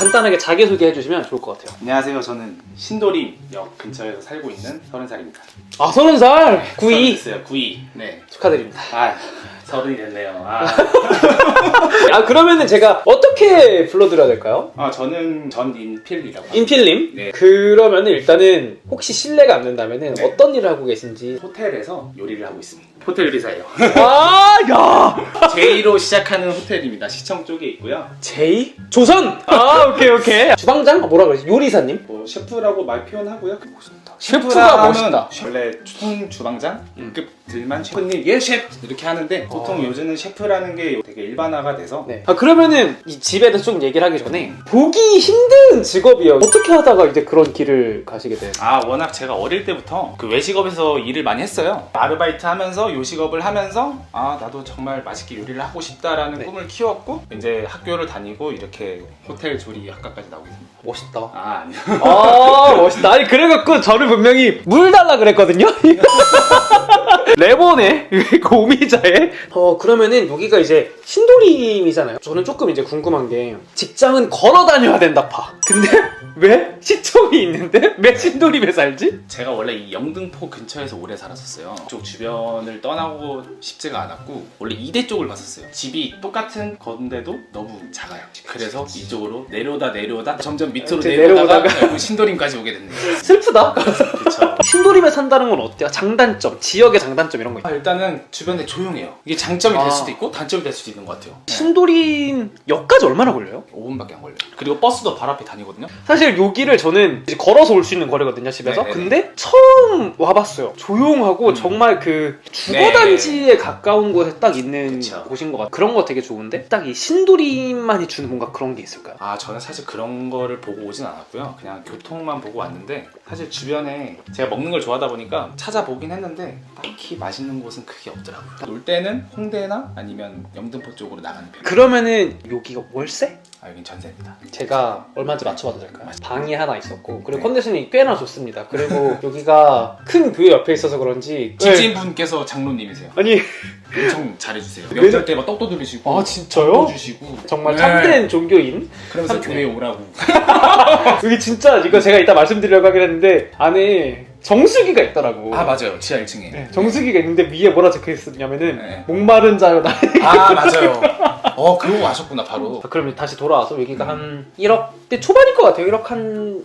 간단하게 자기소개 해주시면 좋을 것 같아요. 안녕하세요. 저는 신도림역 근처에서 살고 있는 서른 살입니다. 아, 서른 살! 92! 됐어요. 92. 네. 축하드립니다. 아 서른이 됐네요. 아, 아, 그러면은 제가 어떻게 불러드려야 될까요? 아 저는 전인필이라고. 합니다. 인필님? 네. 그러면은 일단은 혹시 실례가 안 된다면은 네. 어떤 일을 하고 계신지. 호텔에서 요리를 하고 있습니다. 호텔 요리사예요. 아, 야! J로 시작하는 호텔입니다. 시청 쪽에 있고요. 제이? 조선! 아, 오케이, 오케이. 주방장? 아, 뭐라 그러지? 요리사님? 뭐 셰프라고 말 표현하고요. 셰프가 멋있다. 원래 총 주방장 급 들만 셰프님 예 셰프 이렇게 하는데 보통 어. 요즘은 셰프라는 게 되게 일반화가 돼서 네. 아, 그러면은 이 집에 대해서 좀 얘기를 하기 전에 보기 힘든 직업이에요. 어떻게 하다가 이제 그런 길을 가시게 된? 아 워낙 제가 어릴 때부터 그 외식업에서 일을 많이 했어요 아르바이트 하면서 요식업을 하면서 아 나도 정말 맛있게 요리를 하고 싶다라는 네. 꿈을 키웠고 이제 학교를 다니고 이렇게 호텔 조리 학과까지 나오게 됩니다 멋있다. 아 아니요 아 멋있다. 아니 그래갖고 저를 분명히 물 달라 그랬거든요. 레몬에 고미자에. 어 그러면은 여기가 이제 신도림이잖아요. 저는 조금 이제 궁금한 게 직장은 걸어 다녀야 된다 파. 근데 왜 시청이 있는데 왜 신도림에 살지? 제가 원래 이 영등포 근처에서 오래 살았었어요 이쪽 주변을 떠나고 싶지가 않았고 원래 이대 쪽을 갔었어요 집이 똑같은 건데도 너무 작아요 그래서 이쪽으로 내려오다 내려오다 점점 밑으로 이제 내려오다가 내려오다가. 결국 신도림까지 오게 됐네요 슬프다. 그쵸 신도림에 산다는 건 어때요? 장단점, 지역의 장단점 이런 거. 아, 일단은 주변에 조용해요. 이게 장점이 아. 될 수도 있고 단점이 될 수도 있는 것 같아요. 신도림 역까지 얼마나 걸려요? 5분밖에 안 걸려요. 그리고 버스도 바로 앞에 다니거든요. 사실 여기를 저는 이제 걸어서 올 수 있는 거리거든요 집에서 네네네. 근데 처음 와봤어요 조용하고 음. 정말 그 주거단지에 가까운 곳에 딱 있는 그쵸. 곳인 것 같아요 그런 거 되게 좋은데 딱 이 신도림만이 주는 뭔가 그런 게 있을까요? 아 저는 사실 그런 거를 보고 오진 않았고요. 그냥 교통만 보고 왔는데 사실 주변에 제가 먹는 걸 좋아하다 보니까 찾아보긴 했는데 딱히 맛있는 곳은 크게 없더라고요. 놀 때는 홍대나 아니면 영등포 쪽으로 나가는 편. 그러면은 여기가 월세? 아 여긴 전세입니다. 제가 얼마인지 맞춰봐도 될까요? 방이 하나 있었고 그리고 네. 컨디션이 꽤나 좋습니다 그리고 여기가 큰 교회 옆에 있어서 그런지 네. 집주인분께서 장로님이세요. 아니 엄청 잘해주세요. 명절 때막 떡도 돌리시고 아, 진짜요? 떡도 주시고 정말 네. 참된 종교인 그러면서 참- 교회 오라고. 여기 진짜 이거 제가 이따 말씀드리려고 하긴 했는데 안에 정수기가 있더라고 아 맞아요. 지하 1층에. 네, 정수기가 있는데 위에 뭐라 적혀 있었냐면은 네. 목마른 자요 나. 아 맞아요. 어 그러고 아셨구나 바로. 그럼 다시 돌아와서 여기가 한 1억대 초반일 것 같아요. 1억 한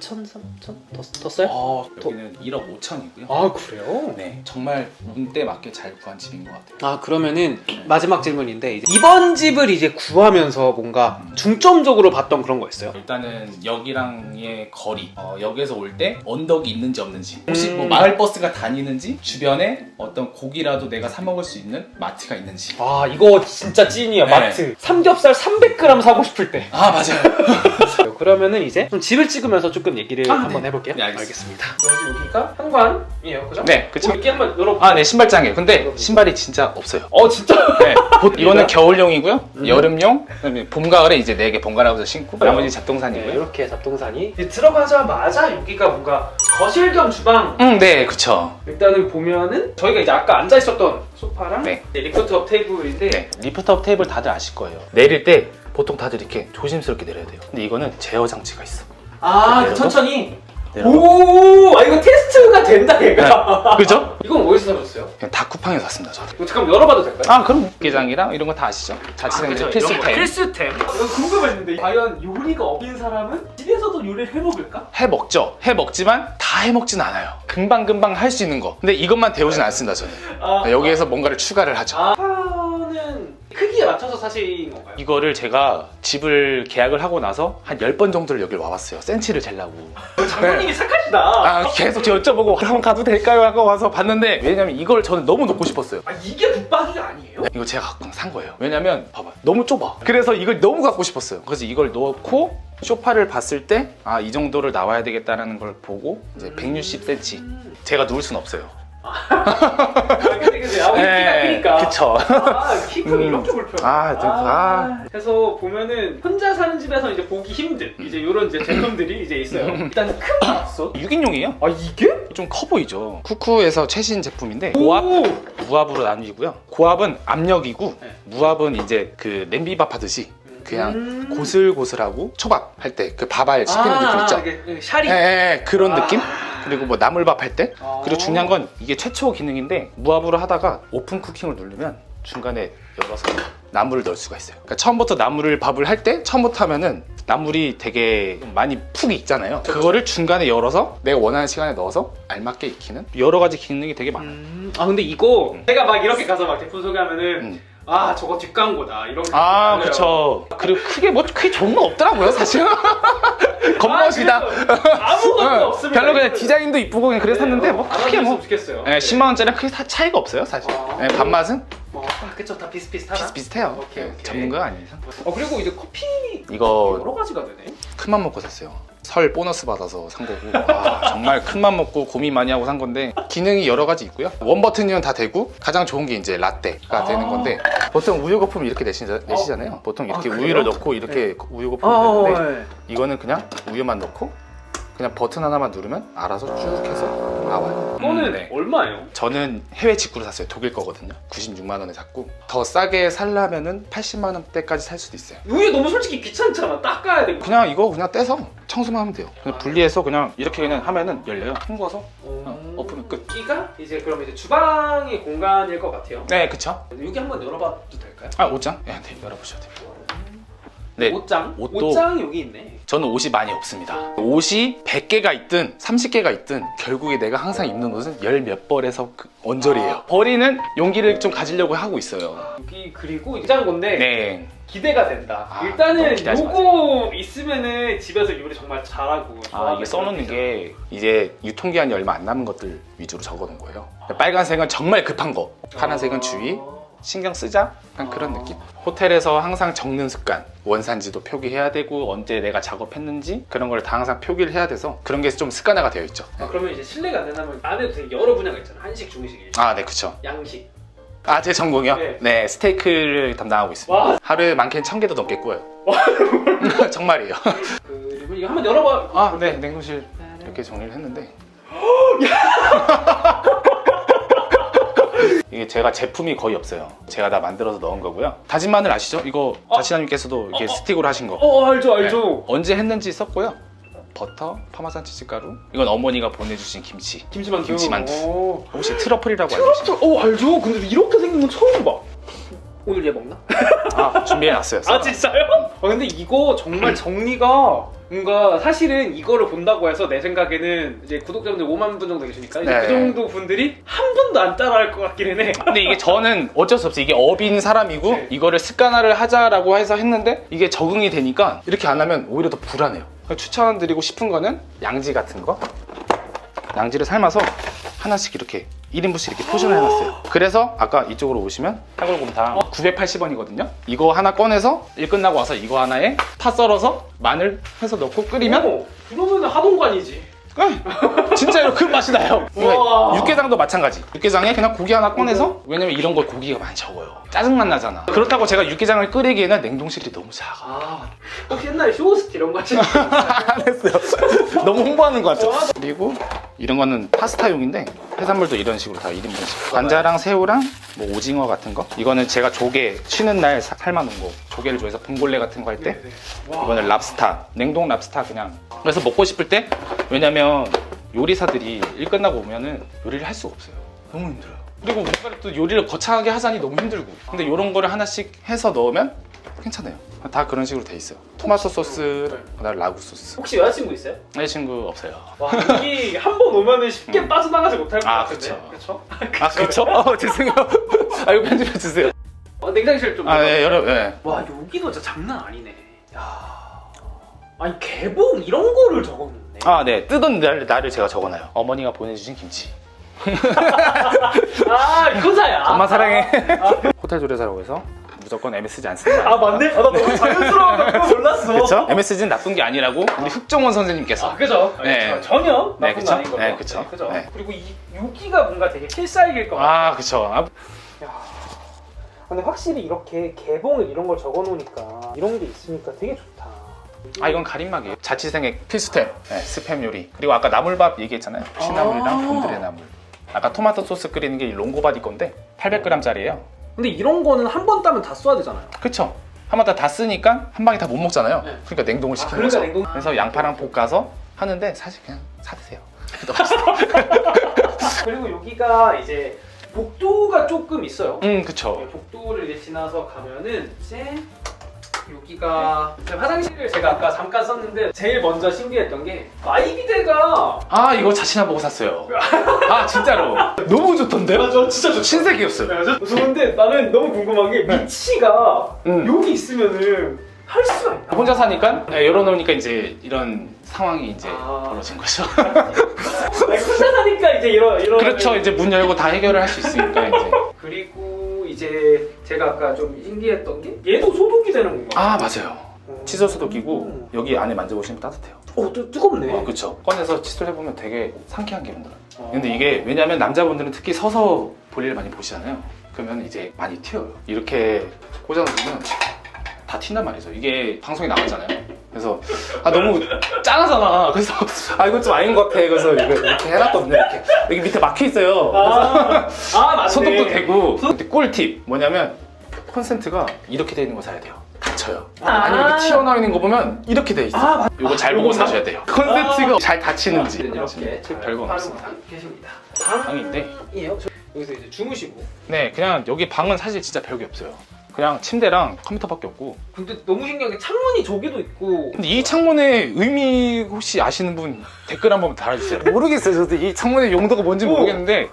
2천, 3천 더, 더 써요? 어 여기는 1억 5천이고요. 아 그래요? 네 정말 운때 맞게 잘 구한 집인 것 같아요. 아 그러면은 마지막 질문인데 이제 이번 집을 이제 구하면서 뭔가 중점적으로 봤던 그런 거 있어요? 일단은 역이랑의 거리, 어, 역에서 올 때 언덕이 있는지 없는지, 혹시 뭐 음. 마을 버스가 다니는지, 주변에 어떤 고기라도 내가 사 먹을 수 있는 마트가 있는지. 아 이거 진짜 찐 이야 네. 마트 삼겹살 300g 사고 싶을 때 아 맞아요. 그러면은 이제 좀 집을 찍으면서 조금 얘기를 아, 한번 네. 해볼게요 네, 알겠습니다. 여기 여기가 현관이에요 그죠? 네, 그쵸. 여기 한번 열어 아 네 신발장이에요. 근데 신발이 진짜 없어요. 어 진짜? 네, 보- 이거는 겨울용이고요, 음. 여름용, 그다음에 봄 가을에 이제 네 개 번갈아 가면서 신고, 나머지 네, 잡동산이고요. 이렇게 잡동산이 이제 들어가자마자 여기가 뭔가 거실 겸 주방 음, 네, 그쵸. 일단은 보면은 저희가 이제 아까 앉아 있었던 소파랑 네. 리프트업 테이블인데 네, 리프트업 테이블 다들 아실 거예요. 내릴 때 보통 다들 이렇게 조심스럽게 내려야 돼요. 근데 이거는 제어 장치가 있어. 아 내려서? 천천히 내려가. 오, 아 이거 테스트가 된다 얘가. 그죠? 이건 어디서 사셨어요? 그냥 다 쿠팡에서 샀습니다, 저는. 이거 잠깐 열어봐도 될까요? 아, 그럼 육개장이랑 이런 거 다 아시죠? 자취생들 그죠? 필수 타임. 필수템. 이거 궁금했는데 과연 요리가 없는 사람은 집에서도 요리를 해먹을까? 해 먹죠. 해 먹지만 다 해 먹진 않아요. 금방 금방 할 수 있는 거. 근데 이것만 배우진 않습니다, 저는. 아, 여기에서 뭔가를 추가를 하죠. 아, 맞춰서 사신 건가요? 이거를 제가 집을 계약을 하고 나서 한 10번 정도를 여기를 와봤어요. 센치를 재려고. 장모님이 착하시다. 아, 계속 저 여쭤보고 그럼 가도 될까요? 하고 와서 봤는데 왜냐면 이걸 저는 너무 놓고 싶었어요. 아 이게 붙박이가 아니에요? 이거 제가 갖고 산 거예요. 왜냐면 봐봐 너무 좁아. 그래서 이걸 너무 갖고 싶었어요. 그래서 이걸 넣고 쇼파를 봤을 때 아 이 정도를 나와야 되겠다라는 걸 보고 이제 160cm 음. 제가 누울 순 없어요. 아, 근데 근데 아무리 키가 크니까. 네, 그쵸. 아, 키 크면 음. 이렇게 불편해. 아, 좀, 아. 그래서 보면은 혼자 사는 집에서 이제 보기 힘든 이제 이런 이제 제품들이 이제 있어요. 일단 큰 박스. 6인용이에요. 아 이게? 좀 커 보이죠. 쿠쿠에서 최신 제품인데 고압, 오! 무압으로 나뉘고요. 고압은 압력이고 네. 무압은 이제 그 냄비밥 하듯이 그냥 음. 고슬고슬하고 초밥 할 때 그 밥알 씹히는 느낌 있죠? 이게 그 샤리. 예, 예, 그런 아. 느낌? 그리고 뭐 나물밥 할 때? 아. 그리고 중요한 건 이게 최초 기능인데 무압으로 하다가 오픈 쿠킹을 누르면 중간에 열어서 나물을 넣을 수가 있어요. 그러니까 처음부터 나물을 밥을 할 때 처음부터 하면은 나물이 되게 많이 푹 익잖아요. 그거를 중간에 열어서 내가 원하는 시간에 넣어서 알맞게 익히는 여러 가지 기능이 되게 많아요. 음, 아 근데 이거 제가 막 이렇게 가서 막 제품 소개하면은 음. 아 저거 뒷광고다 이런 게 아, 많아요. 그쵸. 그리고 크게 뭐 크게 좋은 건 없더라고요, 사실. 겉멋이다. 아, 그래서 아무것도 응, 없습니다. 별로 그냥. 디자인도 이쁘고 그냥 그래서 샀는데 뭐안 크게 뭐 좋겠어요. 예, 10만 원짜리랑 크게 다 차이가 없어요, 사실. 아. 예, 밥맛은 뭐, 아, 그쵸 다 비슷비슷하다. 비슷비슷해요. 오케이, 예, 오케이. 전문가가 아니죠. 어 그리고 이제 커피 이거 여러 가지가 되네. 큰맘 먹고 샀어요. 설 보너스 받아서 산 거고 아, 정말 큰맘 먹고 고민 많이 하고 산 건데 기능이 여러 가지 있고요. 원 버튼이면 다 되고 가장 좋은 게 이제 라떼가 아. 되는 건데 보통 우유 거품 이렇게 내시자, 내시잖아요. 보통 이렇게 아? 우유를 넣고 이렇게 우유 거품 어, 을 내는데 네. 이거는 그냥 우유만 넣고 그냥 버튼 하나만 누르면 알아서 쭉 해서 나와요. 이거는 음, 네. 얼마예요? 저는 해외 직구로 샀어요. 독일 거거든요. 96만 원에 샀고 더 싸게 살려면은 80만 원대까지 살 수도 있어요. 이게 너무 솔직히 귀찮잖아. 닦아야 되고. 그냥 이거 그냥 떼서 청소만 하면 돼요. 그냥 분리해서 그냥 이렇게 그냥 하면은 열려요. 헹궈서 어, 엎으면 끝. 여기가 이제 그럼 이제 주방의 공간일 것 같아요. 네, 그쵸. 여기 한번 열어봐도 될까요? 아 옷장? 네, 네 열어보셔도 돼요. 네, 옷장? 옷도- 옷장 여기 있네. 저는 옷이 많이 없습니다. 옷이 100개가 있든 30개가 있든 결국에 내가 항상 입는 옷은 열 몇 벌에서 그 언저리예요. 아. 버리는 용기를 좀 가지려고 하고 있어요. 여기 그리고 냉장고인데 네. 기대가 된다. 아, 너무 일단은 기대하지 요거 있으면은 집에서 요리 정말 잘하고. 아, 이게 써놓는 게 이제 유통기한이 얼마 안 남은 것들 위주로 적어놓은 거예요. 빨간색은 정말 급한 거, 파란색은 주의, 어. 신경 쓰자? 약간 그런 아. 느낌? 호텔에서 항상 적는 습관 원산지도 표기해야 되고 언제 내가 작업했는지 그런 걸 다 항상 표기를 해야 돼서 그런 게 좀 습관화가 되어 있죠 아, 그러면 이제 실내가 안 된다면 안에도 되게 여러 분야가 있잖아. 한식, 중식, 일식, 아 네 그쵸 양식. 아 제 전공이요? 네. 네. 스테이크를 담당하고 있습니다 와, 하루에 많게는 천 개도 넘게 구워요 정말이에요 그 이거 한번 열어봐. 아 네 냉동실 이렇게 정리를 했는데 이게 제가 제품이 거의 없어요 제가 다 만들어서 넣은 거고요 다진 마늘 아시죠? 이거 어. 자취자님께서도 이렇게 어, 어. 스틱으로 하신 거 어 알죠 네. 알죠. 언제 했는지 썼고요. 버터, 파마산 치즈 가루. 이건 어머니가 보내주신 김치. 김치만두. 김치만두. 오. 혹시 트러플이라고 계시죠? 트러플. 어 알죠. 근데 이렇게 생긴 건 처음 봐. 오늘 얘 먹나? 아 준비해놨어요. 아 진짜요? 아 근데 이거 정말 정리가 뭔가 사실은 이거를 본다고 해서 내 생각에는 이제 구독자분들 5만 분 정도 계시니까 이제 네. 그 정도 분들이 한 분도 안 따라할 것 같기는 해. 근데 이게 저는 어쩔 수 없어요. 이게 업인 사람이고 네. 이거를 습관화를 하자라고 해서 했는데 이게 적응이 되니까 이렇게 안 하면 오히려 더 불안해요. 추천드리고 싶은 거는 양지 같은 거. 양지를 삶아서 하나씩 이렇게 1인분씩 이렇게 포션을 해놨어요. 그래서 아까 이쪽으로 오시면 사골곰탕 980원이거든요. 이거 하나 꺼내서 일 끝나고 와서 이거 하나에 파 썰어서 마늘 해서 넣고 끓이면 오, 그러면 하동관이지. 에, 진짜로 그 맛이 나요. 우와. 육개장도 마찬가지. 육개장에 그냥 고기 하나 꺼내서 왜냐면 이런 거 고기가 많이 적어요. 짜증만 나잖아. 그렇다고 제가 육개장을 끓이기에는 냉동실이 너무 작아. 아 혹시 옛날에 쇼호스트 이런 거 하시는 안 했어요. 너무 홍보하는 것 같아. 그리고 이런 거는 파스타용인데 해산물도 이런 식으로 다 1인분씩. 관자랑 새우랑 뭐 오징어 같은 거. 이거는 제가 조개 쉬는 날 사- 삶아놓은 거. 조개를 좋아해서 봉골레 같은 거 할 때. 이거는 랍스타, 냉동 랍스타 그냥. 그래서 먹고 싶을 때 왜냐면 요리사들이 일 끝나고 오면은 요리를 할 수가 없어요. 너무 힘들어요. 그리고 뭔가를 또 요리를 거창하게 하자니 너무 힘들고. 근데 이런 거를 하나씩 해서 넣으면 괜찮아요. 다 그런 식으로 돼 있어요. 토마토 소스, 그다음 라구 소스. 혹시 여자친구 있어요? 여자친구 없어요. 와 여기 한 번 오면은 쉽게 빠져나가지 못할 것 아, 같은데. 그쵸. 그쵸? 아 그쵸? 어 죄송해요. 아 이거 편집해 주세요. 어, 냉장실 좀. 아 네, 여러분. 네. 와 여기도 진짜 장난 아니네. 야. 아니 개봉 이런 거를 적었는데. 아 네. 뜨던 날, 날을 제가 적어놔요. 어머니가 보내주신 김치. 아 효자야. 엄마 사랑해. 호텔 조례사라고 해서 무조건 MSG 안거아 맞네? 아, 나 너무 자연스러워서 그거 몰랐어. 그쵸? MSG는 나쁜 게 아니라고 우리 흑정원 선생님께서 아 그죠? 네. 네. 전혀 네, 나쁜 그쵸? 거 아닌 거죠. 네, 그쵸. 그죠? 네. 그리고 이 여기가 뭔가 되게 필살기일 것 같아. 아 그쵸 아, 야. 근데 확실히 이렇게 개봉을 이런 걸 적어 놓으니까 이런 게 있으니까 되게 좋다. 아 이건 가림막이에요 자취생의 필수템 네, 스팸 요리 그리고 아까 나물밥 얘기했잖아요 취나물이랑 아. 곤드레 나물 아까 토마토 소스 끓이는 게 이 롱고바디 건데 800g짜리예요 근데 이런 거는 한 번 따면 다 써야 되잖아요. 그쵸 한번 다 쓰니까 한 방에 다 못 먹잖아요. 네. 그러니까 냉동을 시키는 그러니까 거죠. 냉동- 그래서 양파랑 볶아서 하는데 사실 그냥 사 드세요. 그리고 여기가 이제 복도가 조금 있어요. 음, 그쵸. 네, 복도를 이제 지나서 가면은 이제 여기가 화장실을 제가 아까 잠깐 썼는데 제일 먼저 신기했던 게 마이비데가 아, 이거 자신한 보고 샀어요. 아, 진짜로. 너무 좋던데요? 맞아 진짜 좋 신세계였어요. 좋은데 나는 너무 궁금한 게 위치가 음. 여기 있으면은 할 수가 있나? 혼자 사니까 네, 열어놓으니까 이제 이런 상황이 이제 아. 벌어진 거죠. 혼자 사니까 이제 이런 이런 그렇죠. 이제 문 열고 다 해결을 할 수 있으니까 이제. 그리고 이제 제가 아까 좀 신기했던 게 얘도 소독이 되는 건가? 아, 맞아요. 칫솔 소독이고 여기 안에 만져보시면 따뜻해요. 어, 또 뜨겁네. 어, 그쵸. 꺼내서 칫솔 해보면 되게 상쾌한 기분 들어요. 근데 이게 왜냐면 남자분들은 특히 서서 볼일 많이 보시잖아요. 그러면 이제 많이 튀어요. 이렇게 꽂아놓으면 다 튄단 말이죠. 이게 방송에 나가잖아요. 그래서 아 너무 짠하잖아. 그래서 아 이건 좀 아닌 것 같아. 그래서 이거 이렇게 해놨거든요. 이렇게 여기 밑에 막혀 있어요. 아, 아 맞네. 소독도 되고. 꿀팁 뭐냐면 콘센트가 이렇게 돼 있는 거 사야 돼요. 닫혀요. 아. 아니면 이렇게 튀어나와 있는 거 보면 이렇게 돼 있어. 아, 요 맞- 이거 잘 보고 사셔야 돼요. 콘센트가 잘 닫히는지 이렇게 별거 없습니다. 계십니다. 방인데 방이에요. 저- 여기서 이제 주무시고. 네 그냥 여기 방은 사실 진짜 별게 없어요. 그냥 침대랑 컴퓨터밖에 없고 근데 너무 신기한 게 창문이 저기도 있고. 근데 이 창문의 의미 혹시 아시는 분 댓글 한번 달아주세요. 모르겠어요. 저도 이 창문의 용도가 뭔지 오. 모르겠는데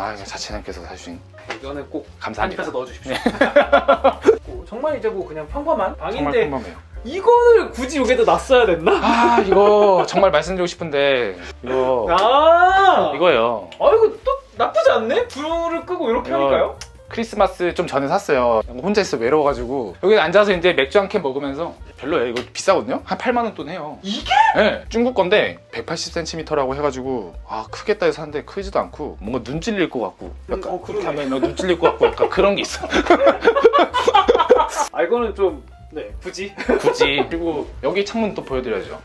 아 이거 자취님께서 사주신 이거는 꼭 감사합니다. 한입해서 넣어주십시오. 어, 정말 이제 뭐 그냥 평범한 정말 방인데 평범해요. 이거를 굳이 여기다 놨어야 됐나? 아 이거 정말 말씀드리고 싶은데 이거 아, 이거예요. 아 이거 또 나쁘지 않네? 불을 끄고 이렇게 이거- 하니까요? 크리스마스 좀 전에 샀어요. 혼자 있어 외로워가지고 여기 앉아서 이제 맥주 한 캔 먹으면서 별로예요. 이거 비싸거든요. 한 8만 원 돈 해요. 이게? 네, 중국 건데 180cm라고 해가지고 아 크겠다 해서 샀는데 크지도 않고 뭔가 눈 찔릴 것 같고 약간 어, 이렇게 그러네. 하면 뭐눈 찔릴 것 같고 약간 그런 게 있어. 아 이거는 좀 네, 굳이. 굳이 그리고 여기 창문 또 보여드려야죠.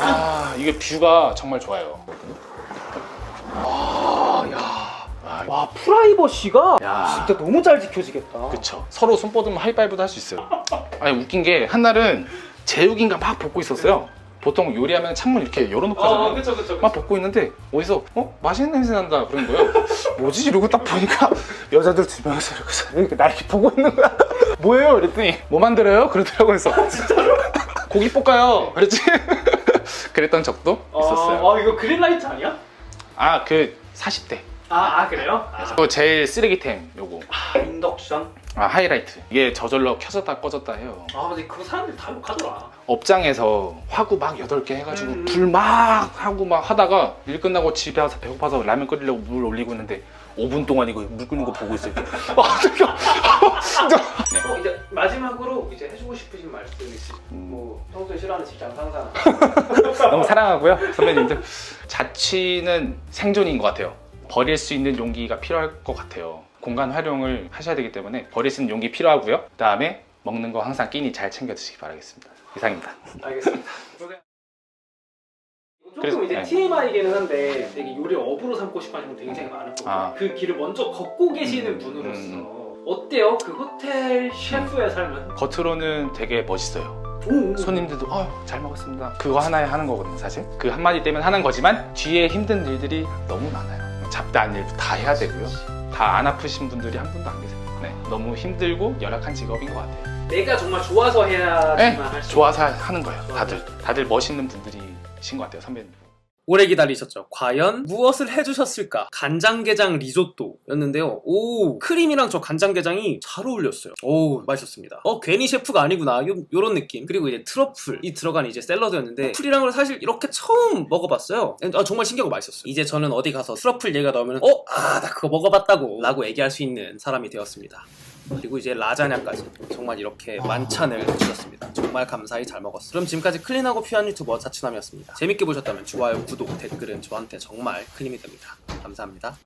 아 이게 뷰가 정말 좋아요. 아, 야. 아, 와 프라이버시가 야. 진짜 너무 잘 지켜지겠다. 그쵸. 서로 손 뻗으면 하이파이브도 할 수 있어요. 아니 웃긴 게 한날은 제육인가 막 볶고 있었어요. 보통 요리하면 창문 이렇게 열어놓고 하잖아요. 아, 그쵸 그쵸. 막 볶고 있는데 어디서 어 맛있는 냄새 난다 그런 거예요. 뭐지 이러고 딱 보니까 여자들 두 명이서 이렇게 이렇게 날 이렇게 보고 있는 거야. 뭐예요? 그랬더니 뭐 만들어요? 그러더라고 그래서 고기 볶아요. 그랬지. 그랬던 적도 있었어요. 아, 아 이거 그린라이트 아니야? 아 그 40대. 아, 아 그래요? 아, 또 제일 쓰레기템 요거. 인덕션. 아 하이라이트. 이게 저절로 켜졌다 꺼졌다 해요. 아 근데 그거 사람들이 다 욕하더라. 업장에서 화구 막 8개 해가지고 음. 불 막 하고 막 하다가 일 끝나고 집에 와서 배고파서 라면 끓이려고 물 올리고 있는데 5분 동안 이거 물 끓는 거 보고 있어요. 아, 진짜. 어, 이제 마지막으로 이제 해주고 싶으신 말씀 있으 음. 뭐 평소에 싫어하는 직장 상사나. 너무 사랑하고요, 선배님들. 자취는 생존인 것 같아요. 버릴 수 있는 용기가 필요할 것 같아요. 공간 활용을 하셔야 되기 때문에 버릴 수 있는 용기 필요하고요. 그 다음에 먹는 거 항상 끼니 잘 챙겨 드시기 바라겠습니다. 이상입니다. 알겠습니다. 조금 그래서- 이제 네. TMI이기는 한데 되게 요리 업으로 삼고 싶어 하시는 분 굉장히 많을 거고 아. 그 길을 먼저 걷고 계시는 음, 분으로서 음, 어때요? 그 호텔 셰프의 삶은? 겉으로는 되게 멋있어요. 오, 오. 손님들도 어, 잘 먹었습니다. 그거 하나에 하는 거거든요, 사실. 그 한마디 때문에 하는 거지만 뒤에 힘든 일들이 너무 많아요. 잡다한 일도 다 해야 되고요. 다 안 아프신 분들이 한 분도 안 계세요. 네, 너무 힘들고 열악한 직업인 것 같아요. 내가 정말 좋아서 해야지만 네, 할 수. 좋아서 하는 거예요, 다들. 다들 멋있는 분들이신 것 같아요, 선배님. 오래 기다리셨죠. 과연 무엇을 해주셨을까? 간장게장 리조또였는데요. 오, 크림이랑 저 간장게장이 잘 어울렸어요. 오, 맛있었습니다. 어, 괜히 셰프가 아니구나. 요, 요런 느낌. 그리고 이제 트러플이 들어간 이제 샐러드였는데, 트러플이랑을 사실 이렇게 처음 먹어봤어요. 아, 정말 신기하고 맛있었어요. 이제 저는 어디 가서 트러플 얘기가 나오면, 어, 아, 나 그거 먹어봤다고. 라고 얘기할 수 있는 사람이 되었습니다. 그리고 이제 라자냐까지 정말 이렇게 만찬을 해주셨습니다. 정말 감사히 잘 먹었어요. 그럼 지금까지 클린하고 퓨한 유튜버 자취남이었습니다. 재밌게 보셨다면 좋아요, 구독, 댓글은 저한테 정말 큰 힘이 됩니다. 감사합니다.